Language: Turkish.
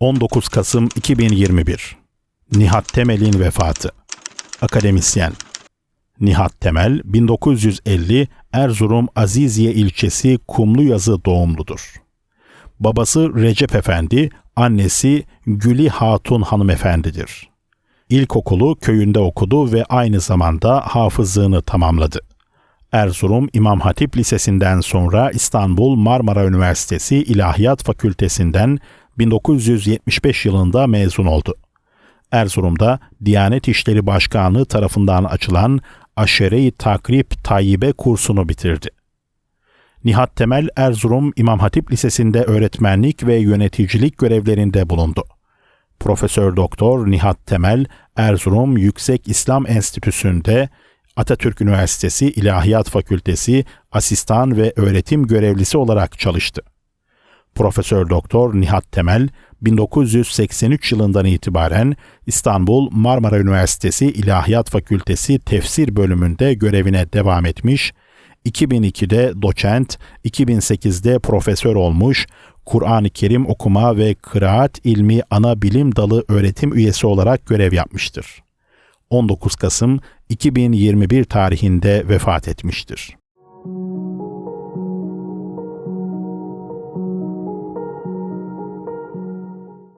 19 Kasım 2021 Nihat Temel'in vefatı Akademisyen Nihat Temel 1950 Erzurum Aziziye ilçesi Kumluyazı doğumludur. Babası Recep Efendi, annesi Güli Hatun hanımefendidir. İlkokulu köyünde okudu ve aynı zamanda hafızlığını tamamladı. Erzurum İmam Hatip Lisesi'nden sonra İstanbul Marmara Üniversitesi İlahiyat Fakültesinden 1975 yılında mezun oldu. Erzurum'da Diyanet İşleri Başkanlığı tarafından açılan Aşere-i Takrib Tayyibe kursunu bitirdi. Nihat Temel Erzurum İmam Hatip Lisesi'nde öğretmenlik ve yöneticilik görevlerinde bulundu. Profesör Doktor Nihat Temel Erzurum Yüksek İslam Enstitüsü'nde Atatürk Üniversitesi İlahiyat Fakültesi asistan ve öğretim görevlisi olarak çalıştı. Profesör Doktor Nihat Temel 1983 yılından itibaren İstanbul Marmara Üniversitesi İlahiyat Fakültesi Tefsir bölümünde görevine devam etmiş, 2002'de doçent, 2008'de profesör olmuş, Kur'an-ı Kerim okuma ve kıraat ilmi ana bilim dalı öğretim üyesi olarak görev yapmıştır. 19 Kasım 2021 tarihinde vefat etmiştir.